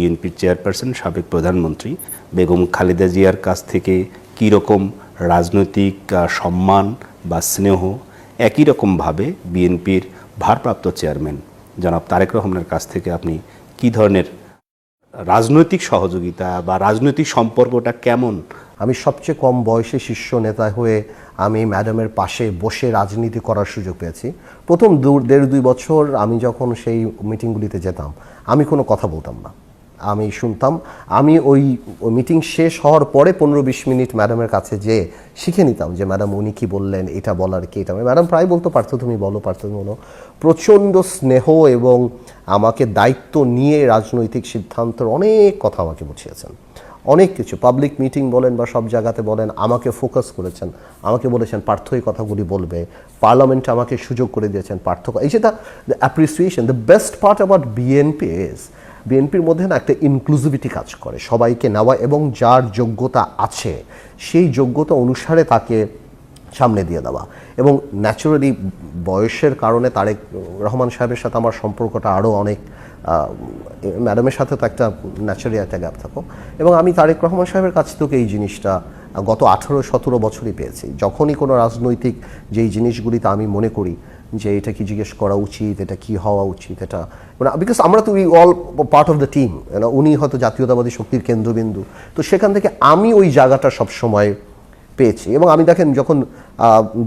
বিএনপির চেয়ারপারসন, সাবেক প্রধানমন্ত্রী বেগম খালেদা জিয়ার কাছ থেকে কী রকম রাজনৈতিক সম্মান বা স্নেহ একই রকমভাবে বিএনপির ভারপ্রাপ্ত চেয়ারম্যান জনাব তারেক রহমানের কাছ থেকে আপনি কী ধরনের রাজনৈতিক সহযোগিতা বা রাজনৈতিক সম্পর্কটা কেমন? আমি সবচেয়ে কম বয়সে শীর্ষ নেতা হয়ে আমি ম্যাডামের পাশে বসে রাজনীতি করার সুযোগ পেয়েছি। প্রথম দু, দেড় দুই বছর আমি যখন সেই মিটিংগুলিতে যেতাম, আমি কোনো কথা বলতাম না। আমি শুনতাম। আমি ওই মিটিং শেষ হওয়ার পরে পনেরো বিশ মিনিট ম্যাডামের কাছে যেয়ে শিখে নিতাম যে ম্যাডাম উনি কি বললেন? এটা বলার কি? এটা ম্যাডাম প্রায় বলতো পারতো, তুমি বলো, পারতো, তুমি বলো। প্রচণ্ড স্নেহ এবং আমাকে দায়িত্ব নিয়ে রাজনৈতিক সিদ্ধান্তের অনেক কথা আমাকে বুঝিয়েছেন। অনেক কিছু। পাবলিক মিটিং বলেন বা সব জায়গাতে বলেন, আমাকে ফোকাস করেছেন। আমাকে বলেছেন, পার্থ এই কথাগুলি বলবে। পার্লামেন্টে আমাকে সুযোগ করে দিয়েছেন, পার্থ এই যেটা the appreciation the best part about BNP is বিএনপির মধ্যে না একটা ইনক্লুসিভিটি কাজ করে। সবাইকে নেওয়া এবং যার যোগ্যতা আছে, সেই যোগ্যতা অনুসারে তাকে সামনে দিয়ে দেওয়া। এবং ন্যাচুরালি বয়সের কারণে তারেক রহমান সাহেবের সাথে আমার সম্পর্কটা আরও অনেক ম্যাডামের সাথে তো একটা ন্যাচারালি একটা গ্যাপ থাকো। এবং আমি তারেক রহমান সাহেবের কাছ থেকে এই জিনিসটা গত আঠেরো সতেরো বছরই পেয়েছি। যখনই কোনো রাজনৈতিক যেই জিনিসগুলিতে আমি মনে করি যে এটা কি জিজ্ঞেস করা উচিত, এটা কি হওয়া উচিত, এটা মানে বিকজ আমরা তো we all part of the team উনি হয়তো জাতীয়তাবাদী শক্তির কেন্দ্রবিন্দু। তো সেখান থেকে আমি ওই জায়গাটা সবসময় পেয়েছি এবং আমি দেখেন যখন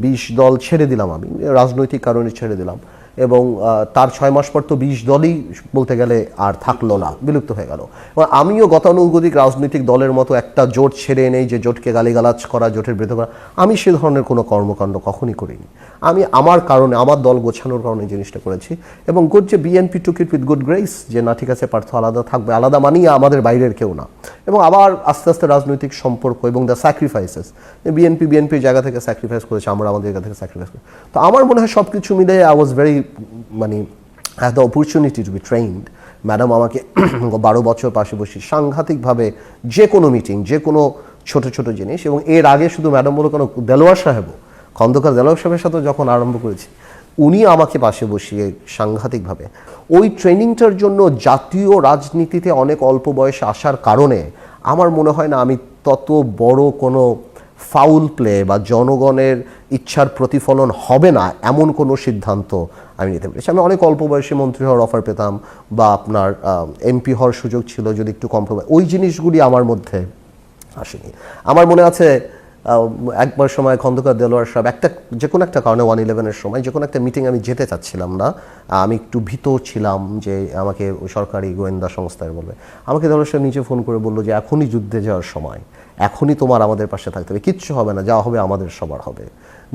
বিশ দল ছেড়ে দিলাম আমি, রাজনৈতিক কারণে ছেড়ে দিলাম এবং তার ছয় মাস পর তো বিশ দলই বলতে গেলে আর থাকল না, বিলুপ্ত হয়ে গেল। এবং আমিও গতানুগতিক রাজনৈতিক দলের মতো একটা জোট ছেড়ে নেই যে জোটকে গালিগালাজ করা, জোটের বিরুদ্ধে করা। আমি সে ধরনের কোনো কর্মকাণ্ড কখনই করিনি। আমি আমার কারণে, আমার দল গোছানোর কারণে জিনিসটা করেছি এবং গুড যে BNP took it with good grace যে না, ঠিক আছে, পার্থ আলাদা থাকবে, আলাদা মানিয়ে আমাদের বাইরের কেউ না। এবং আবার আস্তে আস্তে রাজনৈতিক সম্পর্ক এবং দ্য স্যাক্রিফাইসেস বিএনপি বিএনপির জায়গা থেকে স্যাক্রিফাইস করেছে, আমরা আমাদের জায়গা থেকে স্যাক্রিফাইস করি তো আমার মনে হয় সব কিছু মিলে আই ওয়াজ ভেরি মানে have the opportunity to be trained madam আমাকে বারো বছর পাশে বসে সাংঘাতিকভাবে যে কোনো মিটিং যে কোনো ছোট ছোট জিনিস, এবং এর আগে শুধু ম্যাডাম বলো কেন দেলোয়ার সাহেবও, খন্দকার দেলোয়ার সাহেবের সাথে যখন আরম্ভ করেছি, উনি আমাকে পাশে বসিয়ে সাংঘাতিকভাবে, ওই ট্রেনিংটার জন্য জাতীয় রাজনীতিতে অনেক অল্প বয়সে আসার কারণে আমার মনে হয় না আমি তত বড় কোনো ফাউল প্লে বা জনগণের ইচ্ছার প্রতিফলন হবে না, এমন কোনো সিদ্ধান্ত আমি নিতে পেরেছি। আমি অনেক অল্প বয়সে মন্ত্রী হওয়ার অফার পেতাম বা আপনার এমপি হওয়ার সুযোগ ছিল যদি একটু কম্প্রোমাইজ ওই জিনিসগুলি আমার মধ্যে আসেনি। আমার মনে আছে একবার সময় খন্দকার দেলোয়ার সাহেব, একটা যে কোনো একটা কারণে ওয়ান ইলেভেনের সময় যে কোনো একটা মিটিং আমি যেতে চাচ্ছিলাম না আমি একটু ভীত ছিলাম যে আমাকে সরকারি গোয়েন্দা সংস্থায় বলবে। আমাকে দেলোয়ার সাহেব নিচে ফোন করে বলল যে এখনই যুদ্ধে যাওয়ার সময়। এখনই তোমার আমাদের পাশে থাকতে হবে। কিচ্ছু হবে না যা হবে আমাদের সবার হবে।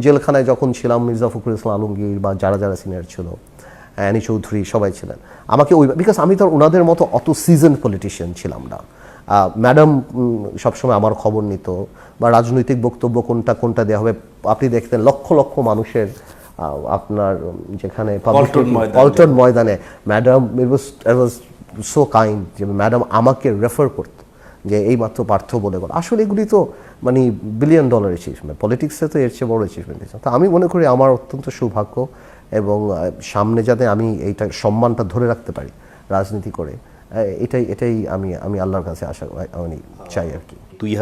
জেলখানায় যখন ছিলাম মির্জা ফখরুল ইসলাম আলমগীর বা যারা যারা সিনিয়র ছিল অ্যানি চৌধুরী সবাই ছিলেন। আমাকে ওই বিকজ আমি তো ওনাদের মতো অত সিজন পলিটিশিয়ান ছিলাম না। ম্যাডাম সবসময় আমার খবর নিত বা রাজনৈতিক বক্তব্য কোনটা কোনটা দেওয়া হবে। আপনি দেখতেন লক্ষ লক্ষ মানুষের আপনার যেখানে পল্টন ময়দানে। Madam it was so kind যে ম্যাডাম আমাকে রেফার করতো যে এই মাত্র পার্থ বলে গেল আসলে এগুলি তো মানে বিলিয়ন ডলার অ্যাচিভমেন্ট পলিটিক্সে তো এর চেয়ে বড় অ্যাচিভমেন্ট তো আমি মনে করি আমার অত্যন্ত সৌভাগ্য এবং সামনে যাতে আমি এইটা সম্মানটা ধরে রাখতে পারি রাজনীতি করে এটাই এটাই আমি আমি আল্লাহর কাছে আশা মানে চাই আর কি। দুই